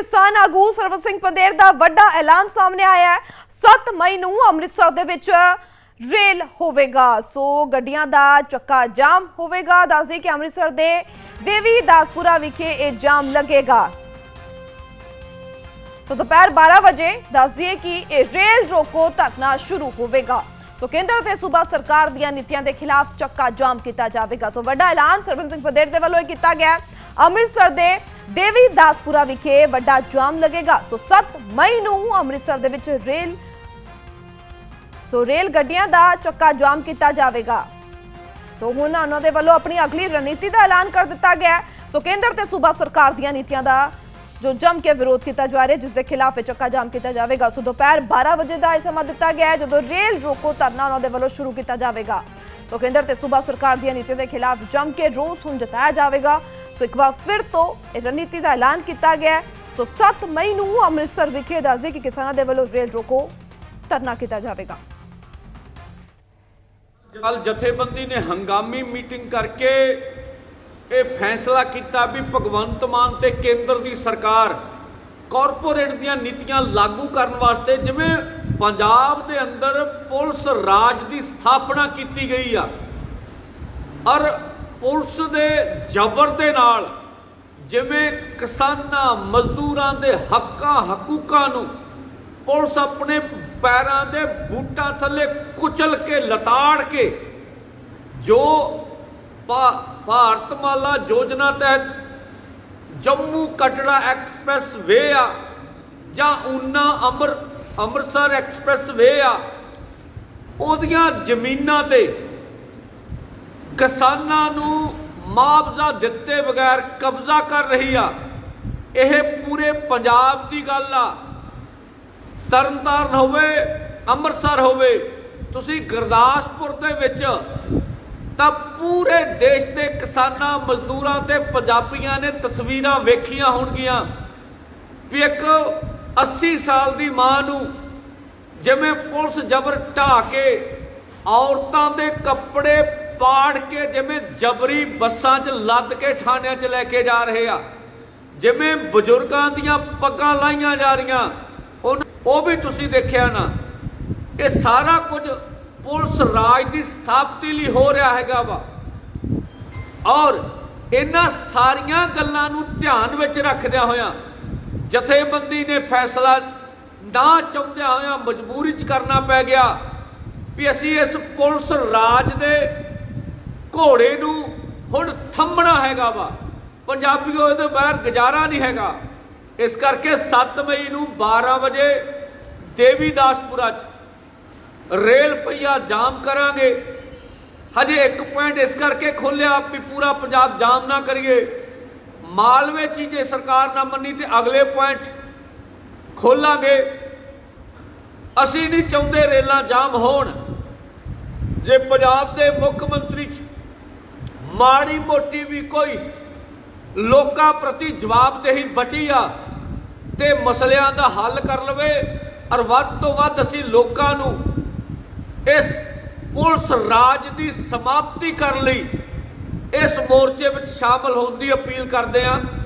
ਕਿਸਾਨ ਆਗੂ ਸਰਵ ਸਿੰਘ ਪੰਦੇਰ ਦਾ ਵੱਡਾ ਐਲਾਨ ਸਾਹਮਣੇ ਆਇਆ ਹੈ। 7 ਮਈ ਨੂੰ ਅੰਮ੍ਰਿਤਸਰ ਦੇ ਵਿੱਚ ਰੇਲ ਹੋਵੇਗਾ। ਸੋ ਗੱਡੀਆਂ ਦਾ ਚੱਕਾ ਜਾਮ ਹੋਵੇਗਾ। ਦੱਸਦੇ ਕਿ ਅੰਮ੍ਰਿਤਸਰ ਦੇ ਦੇਵੀ ਦਾਸਪੁਰਾ ਵਿਖੇ ਇਹ ਜਾਮ ਲੱਗੇਗਾ। ਸੋ ਦੁਪਹਿਰ 12 ਵਜੇ ਦੱਸ ਦਈਏ ਕਿ ਇਹ ਰੇਲ ਰੋਕੋ ਧਰਨਾ ਸ਼ੁਰੂ ਹੋਵੇਗਾ। ਸੋ ਕੇਂਦਰ ਤੇ ਸੂਬਾ ਸਰਕਾਰ ਦੀਆਂ ਨੀਤੀਆਂ ਦੇ ਖਿਲਾਫ ਚੱਕਾ ਜਾਮ ਕੀਤਾ ਜਾਵੇਗਾ। ਸੋ ਵੱਡਾ ਐਲਾਨ ਸਰਬੰਸ ਸਿੰਘ ਪਦੇਰ ਦੇ ਵੱਲੋਂ ਇਹ ਕੀਤਾ ਗਿਆ। ਅੰਮ੍ਰਿਤਸਰ ਦੇ ਦੇਵੀ ਦਾਸਪੁਰਾ ਵਿਖੇ ਵੱਡਾ ਜਾਮ ਲੱਗੇਗਾ। ਸੋ 7 ਮਈ ਨੂੰ ਅੰਮ੍ਰਿਤਸਰ ਦੇ ਵਿੱਚ ਰੇਲ ਸੋ ਰੇਲ ਗੱਡੀਆਂ ਦਾ ਚੱਕਾ ਜਾਮ ਕੀਤਾ ਜਾਵੇਗਾ। ਸੋ ਹੁਣ ਉਹਨਾਂ ਦੇ ਵੱਲੋਂ ਆਪਣੀ ਅਗਲੀ ਰਣਨੀਤੀ ਦਾ ਐਲਾਨ ਕਰ ਦਿੱਤਾ ਗਿਆ ਸੋ ਕੇਂਦਰ ਤੇ ਸੂਬਾ ਸਰਕਾਰ ਦੀਆਂ ਨੀਤੀਆਂ ਦਾ ਜੋ ਜਮ ਕੇ ਵਿਰੋਧ ਕੀਤਾ ਜਾ ਰਿਹਾ ਹੈ ਜਿਸ ਦੇ ਖਿਲਾਫ ਇਹ ਚੱਕਾ ਜਾਮ ਕੀਤਾ ਜਾਵੇਗਾ। ਸੋ ਦੁਪਹਿਰ 12 ਵਜੇ ਦਾ ਇਹ ਸਮਾਂ ਦਿੱਤਾ ਗਿਆ ਹੈ, ਜਦੋਂ ਰੇਲ ਰੋਕੋ ਧਰਨਾ ਉਹਨਾਂ ਦੇ ਵੱਲੋਂ ਸ਼ੁਰੂ ਕੀਤਾ ਜਾਵੇਗਾ। ਸੋ ਕੇਂਦਰ ਤੇ ਸੂਬਾ ਸਰਕਾਰ ਦੀਆਂ ਨੀਤੀਆਂ ਦੇ ਖਿਲਾਫ ਜੰਮ ਕੇ ਰੋਸ ਹੁਣ ਜਤਾਇਆ ਜਾਵੇਗਾ। ਸੋ ਇੱਕ ਵਾਰ ਫਿਰ ਤੋਂ ਇਹ ਰਣਨੀਤੀ ਦਾ ਐਲਾਨ ਕੀਤਾ ਗਿਆ ਸੋ 7 ਮਈ ਨੂੰ ਅੰਮ੍ਰਿਤਸਰ ਵਿਖੇ ਦੱਸਦੇ ਕਿ ਕਿਸਾਨਾਂ ਦੇ ਵੱਲੋਂ ਰੇਲ ਰੋਕੋ ਧਰਨਾ ਕੀਤਾ ਜਾਵੇਗਾ। ਕੱਲ ਜਥੇਬੰਦੀ ਨੇ ਹੰਗਾਮੀ ਮੀਟਿੰਗ ਕਰਕੇ ਇਹ ਫੈਸਲਾ ਕੀਤਾ ਵੀ ਭਗਵੰਤ ਮਾਨ ਤੇ ਕੇਂਦਰ ਦੀ ਸਰਕਾਰ ਕਾਰਪੋਰੇਟ ਦੀਆਂ ਨੀਤੀਆਂ ਲਾਗੂ ਕਰਨ ਵਾਸਤੇ ਜਿਵੇਂ ਪੰਜਾਬ ਦੇ ਅੰਦਰ ਪੁਲਿਸ ਰਾਜ ਦੀ ਸਥਾਪਨਾ ਕੀਤੀ ਗਈ ਆ। ਔਰ ਪੁਲਿਸ ਦੇ ਜ਼ਬਰ ਦੇ ਨਾਲ ਜਿਵੇਂ ਕਿਸਾਨਾਂ, ਮਜ਼ਦੂਰਾਂ ਦੇ ਹੱਕਾਂ, ਹਕੂਕਾਂ ਨੂੰ ਪੁਲਿਸ ਆਪਣੇ ਪੈਰਾਂ ਦੇ ਬੂਟਾਂ ਥੱਲੇ ਕੁਚਲ ਕੇ, ਲਤਾੜ ਕੇ ਜੋ ਭਾ- ਭਾਰਤਮਾਲਾ ਯੋਜਨਾ ਤਹਿਤ ਜੰਮੂ ਕਟੜਾ ਐਕਸਪ੍ਰੈਸ ਵੇ ਆ ਜਾਂ ਉਨਾ ਅੰਮ੍ਰਿ, ਅੰਮ੍ਰਿਤਸਰ ਐਕਸਪ੍ਰੈਸ ਵੇ ਆ, ਉਹਦੀਆਂ ਜ਼ਮੀਨਾਂ ਤੇ ਕਿਸਾਨਾਂ ਨੂੰ ਮੁਆਵਜ਼ਾ ਦਿੱਤੇ ਬਗੈਰ ਕਬਜ਼ਾ ਕਰ ਰਹੀ ਆ। ਇਹ ਪੂਰੇ ਪੰਜਾਬ ਦੀ ਗੱਲ ਆ। ਤਰਨਤਾਰਨ ਹੋਵੇ, ਅੰਮ੍ਰਿਤਸਰ ਹੋਵੇ, ਤੁਸੀਂ ਗੁਰਦਾਸਪੁਰ ਦੇ ਵਿੱਚ ਤਾਂ ਪੂਰੇ ਦੇਸ਼ ਦੇ ਕਿਸਾਨਾਂ, ਮਜ਼ਦੂਰਾਂ ਤੇ ਪੰਜਾਬੀਆਂ ਨੇ ਤਸਵੀਰਾਂ ਵੇਖੀਆਂ ਹੋਣਗੀਆਂ ਵੀ ਇੱਕ 80 ਸਾਲ ਦੀ ਮਾਂ ਨੂੰ ਜਿਵੇਂ ਪੁਲਿਸ ਜ਼ਬਰ ਢਾ ਕੇ ਔਰਤਾਂ ਦੇ ਕੱਪੜੇ ਪਾੜ ਕੇ ਜਿਵੇਂ ਜਬਰੀ ਬੱਸਾਂ 'ਚ ਲੱਦ ਕੇ ਥਾਣਿਆਂ 'ਚ ਲੈ ਕੇ ਜਾ ਰਹੇ ਆ, ਜਿਵੇਂ ਬਜ਼ੁਰਗਾਂ ਦੀਆਂ ਪੱਗਾਂ ਲਾਈਆਂ ਜਾ ਰਹੀਆਂ ਉਹ ਵੀ ਤੁਸੀਂ ਦੇਖਿਆ ਨਾ। ਇਹ ਸਾਰਾ ਕੁਝ ਪੁਲਿਸ ਰਾਜ ਦੀ ਸਥਾਪਤੀ ਲਈ ਹੋ ਰਿਹਾ ਹੈਗਾ ਵਾ। ਔਰ ਇਹਨਾਂ ਸਾਰੀਆਂ ਗੱਲਾਂ ਨੂੰ ਧਿਆਨ ਵਿੱਚ ਰੱਖਦਿਆਂ ਹੋਇਆਂ ਜਥੇਬੰਦੀ ਨੇ ਫੈਸਲਾ ਨਾ ਚਾਹੁੰਦਿਆਂ ਹੋਇਆਂ ਮਜਬੂਰੀ 'ਚ ਕਰਨਾ ਪੈ ਗਿਆ ਵੀ ਅਸੀਂ ਇਸ ਪੁਲਿਸ ਰਾਜ ਦੇ ਘੋੜੇ ਨੂੰ ਹੁਣ ਥੰਮਣਾ ਹੈਗਾ ਵਾ। ਪੰਜਾਬੀਓ, ਇਹਦੇ ਬਾਹਰ ਗੁਜ਼ਾਰਾ ਨਹੀਂ ਹੈਗਾ। ਇਸ ਕਰਕੇ 7 ਮਈ ਨੂੰ 12 ਵਜੇ ਦੇਵੀਦਾਸਪੁਰਾ 'ਚ ਰੇਲ ਪਈਆ ਜਾਮ ਕਰਾਂਗੇ। ਹਜੇ ਇੱਕ ਪੁਆਇੰਟ ਇਸ ਕਰਕੇ ਖੋਲਿਆ ਵੀ ਪੂਰਾ ਪੰਜਾਬ ਜਾਮ ਨਾ ਕਰੀਏ। ਮਾਲਵੇ 'ਚ ਹੀ ਜੇ ਸਰਕਾਰ ਨਾ ਮੰਨੀ ਤੇ ਅਗਲੇ ਪੁਆਇੰਟ ਖੋਲਾਂਗੇ। ਅਸੀਂ ਨਹੀਂ ਚਾਹੁੰਦੇ ਰੇਲਾਂ ਜਾਮ ਹੋਣ। ਜੇ ਪੰਜਾਬ ਦੇ ਮੁੱਖ ਮੰਤਰੀ 'ਚ ਮਾੜੀ ਮੋਟੀ ਵੀ ਕੋਈ ਲੋਕਾਂ ਪ੍ਰਤੀ ਜਵਾਬਦੇਹੀ ਬਚੀ ਆ ਤੇ ਮਸਲਿਆਂ ਦਾ ਹੱਲ ਕਰ ਲਵੇ ਔਰ ਵੱਧ ਤੋਂ ਵੱਧ ਅਸੀਂ ਲੋਕਾਂ ਨੂੰ ਇਸ ਪੁਲਿਸ ਰਾਜ ਦੀ ਸਮਾਪਤੀ ਕਰਨ ਲਈ ਇਸ ਮੋਰਚੇ ਵਿੱਚ ਸ਼ਾਮਲ ਹੋਣ ਦੀ ਅਪੀਲ ਕਰਦੇ ਹਾਂ।